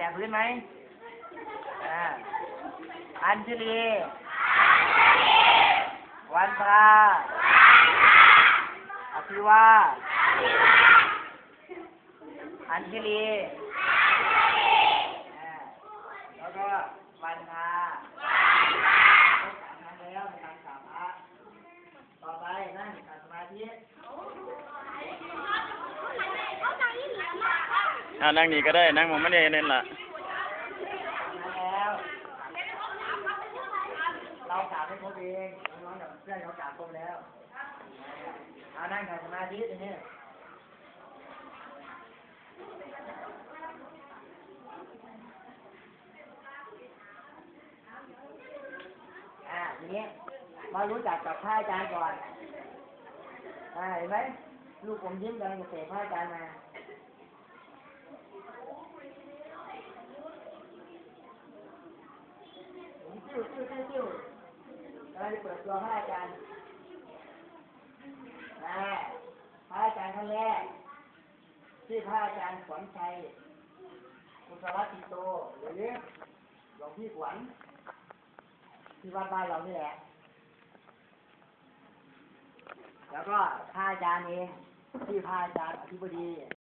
แตะพื้นไหมอ่าอัญชลี วันพระอภิวาอัญชลีแล้วก็วันพระแล้วในการกราบพระต่อไปนั่งสมาธิ อ่านั่งนี่ก็ได้ นั่งมองไม่ได้เน้นล่ะมาแล้วเรากราบให้ครบเองน้องๆกับเพื่อนเขากราบครบแล้วเอานั่งขัดสมาธิทีนี้อ่าทีนี้มารู้จักกับพระอาจารย์ก่อนอ่าเห็นไหมลูกผมยิ้มกำลังจะเตะพระอาจารย์มาผมจิ้วจิ้วจิ้วจิ้วกำลัง จะเปิดตัวพระอาจารย์อ่าพระอาจารย์ท่านแรกชื่พระอาจารย์ขวัญชัยคุณสวัสดิโตหรือหลวงพี่ขวัญที่วัดบ้านเรานี่แหละ แล้วก็พระอาจารย์เองที่พระอาจารย์อธิบดี